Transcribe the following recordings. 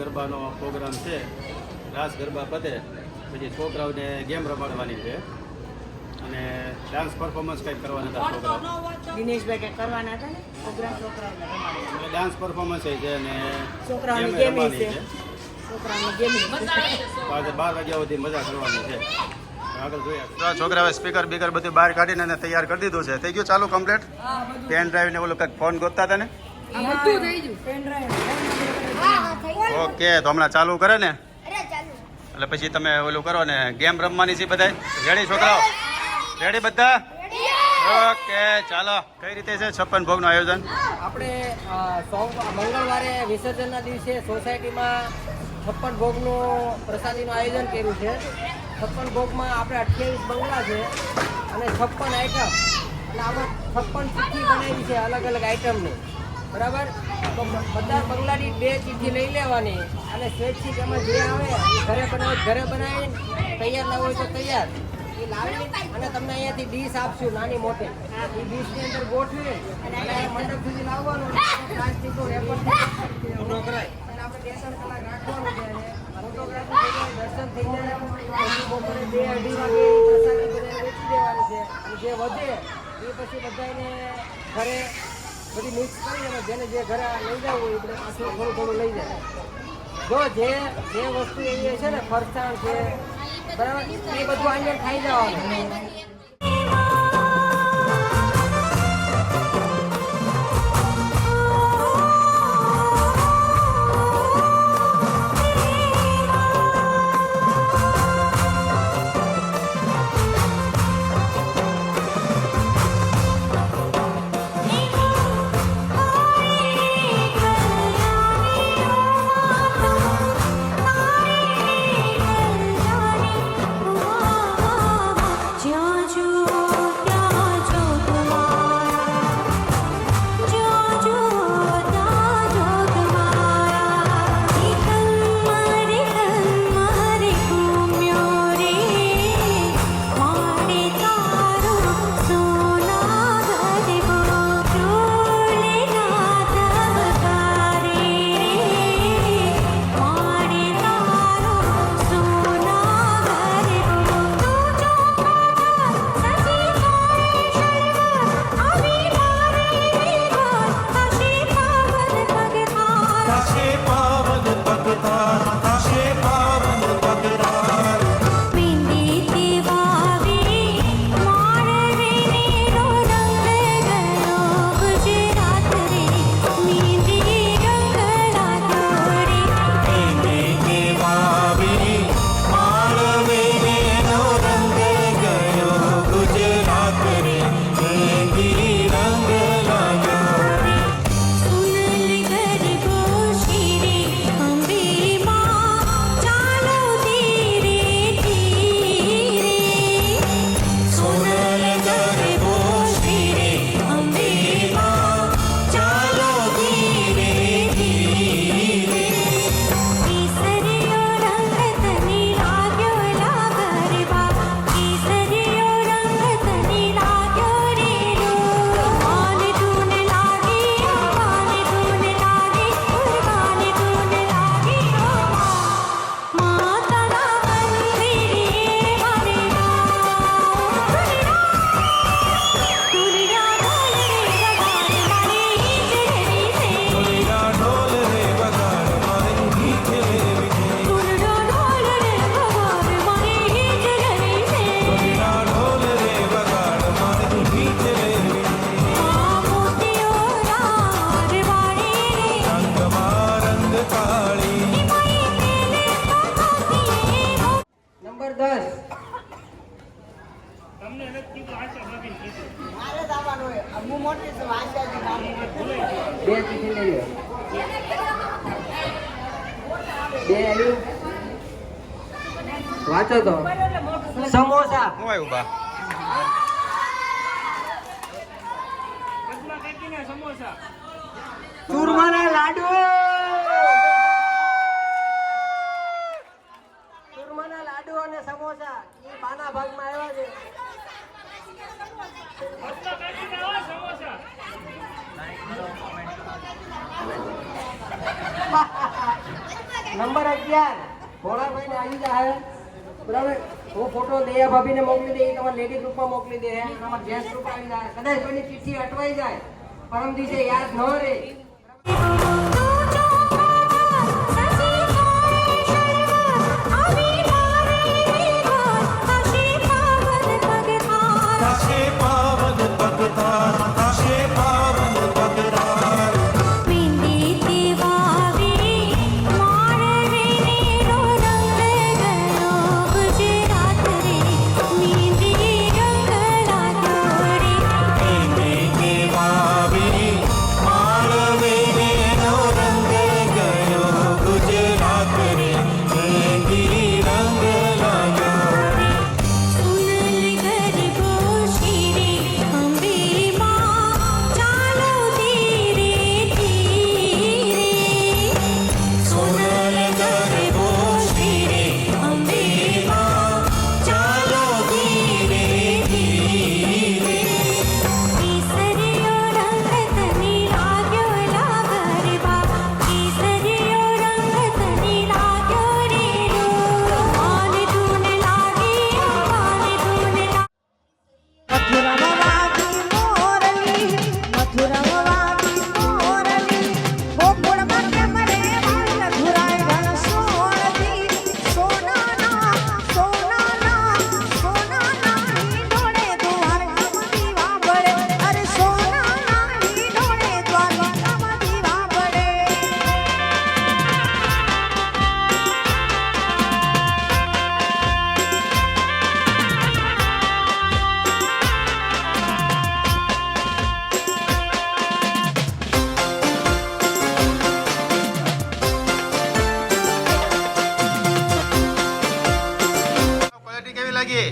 ગરબાનો programme છે. રાસ ગરબા પતે. પછી છોકરાઓને ગેમ રમાડવાની છે. અને ડાન્સ પરફોર્મન્સ કંઈક કરવાના હતા છોકરાઓ. દિનેશભાઈ કંઈક કરવાના હતા ને? પ્રોગ્રામ છોકરાઓને ડાન્સ પરફોર્મન્સ છે અને છોકરાઓને ગેમ રમવાની છે. છોકરાઓને ગેમ આજે બાર વાગ્યા સુધી મજા કરવાની છે. આગળ છોકરાઓએ સ્પીકર બીકર બધું બહાર કાઢીને એને તૈયાર કરી દીધું છે. થઈ ગયું ચાલુ કમ્પ્લીટ પેન ડ્રાઈવ ને ઓલું કંઈક ફોન ગોતતા હતા ને? બધું થઈ ગયું. ઓકે તો હમણાં ચાલુ કરે ને? એટલે પછી તમે ઓલું કરો ને ગેમ રમવાની છે બધા રેડી છોકરાઓ? રેડી બધા? ઓકે ચાલો. કઈ રીતે છે છપ્પન ભોગનું આયોજન? આપણે સોમ મંગળવારે વિસર્જનના દિવસે સોસાયટીમાં છપ્પન ભોગનું પ્રસાદીનું આયોજન કર્યું છે. છપ્પન ભોગમાં આપણે અઠ્યાવીસ બંગલા છે અને છપ્પન આઈટમ એટલે આપણે છપ્પન ચીઠી બનાવી છે અલગ અલગ આઈટમની બરાબર? બધા બંગલાની બે ચીઠી લઈ લેવાની અને સ્વેચ્છિક એમાં જે આવે ઘરે બનાવે, ઘરે બનાવીને તૈયાર લાવો તો તૈયાર. એ લાવી અને તમને અહીંયાથી ડીશ આપશું નાની મોટી. એ ડીશની અંદર ગોઠવી અને મંડપ સુધી લાવવાનું. પ્લાસ્ટિકનો રેપર કરાય છે. અને ફોટોગ્રાફી દર્શન થઈ બે અઢી વાગે છે. જે વધે, એ પછી બધાને ઘરે બધી મિક્સ કરી અને જેને જે ઘરે લઈ જવું હોય એ બધે પાછું થોડું થોડું લઈ જાય. જો જે જે વસ્તુ એ છે ને ફરસાણ છે, બરાબર? એ બધું અહીંયા ખાઈ જવાનું. દસ બે ચીઠી લઈ બે આવ્યું વાંચો તો. સમોસા. હું આવ્યું બા? ચૂરમાના લાડુ. લાડુ અને સમોસા એ બાના ભાગમાં આવ્યા છે. નંબર અગિયાર. ભોળાભાઈને આવી જાય બરાબર હું ફોટો દયા ભાભીને મોકલી દઈ તમારે લેડી રૂપમાં મોકલી દે તમારે જેન્ટ્સ ગ્રુપ આવી જાય કદાચ કોઈની ચિઠ્ઠી અટવાઈ જાય, પરમ દિવસે યાદ ન રહે. કેવી લાગી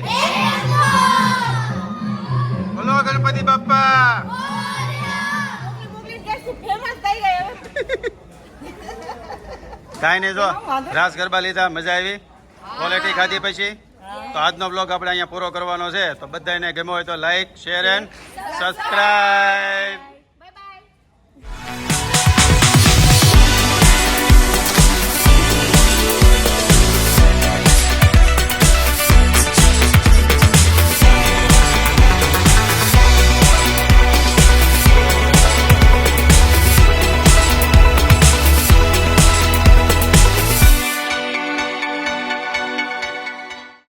બોલો ગણપતિ બાપ્પા કાંઈ નહીં જો. રાસ ગરબા લીધા મજા આવી. ક્વોલિટી ખાધી પછી. તો આજનો બ્લોગ આપણે અહીંયા પૂરો કરવાનો છે. તો બધાને ગમ્યો હોય તો લાઈક શેર એન્ડ સબસ્ક્રાઈબ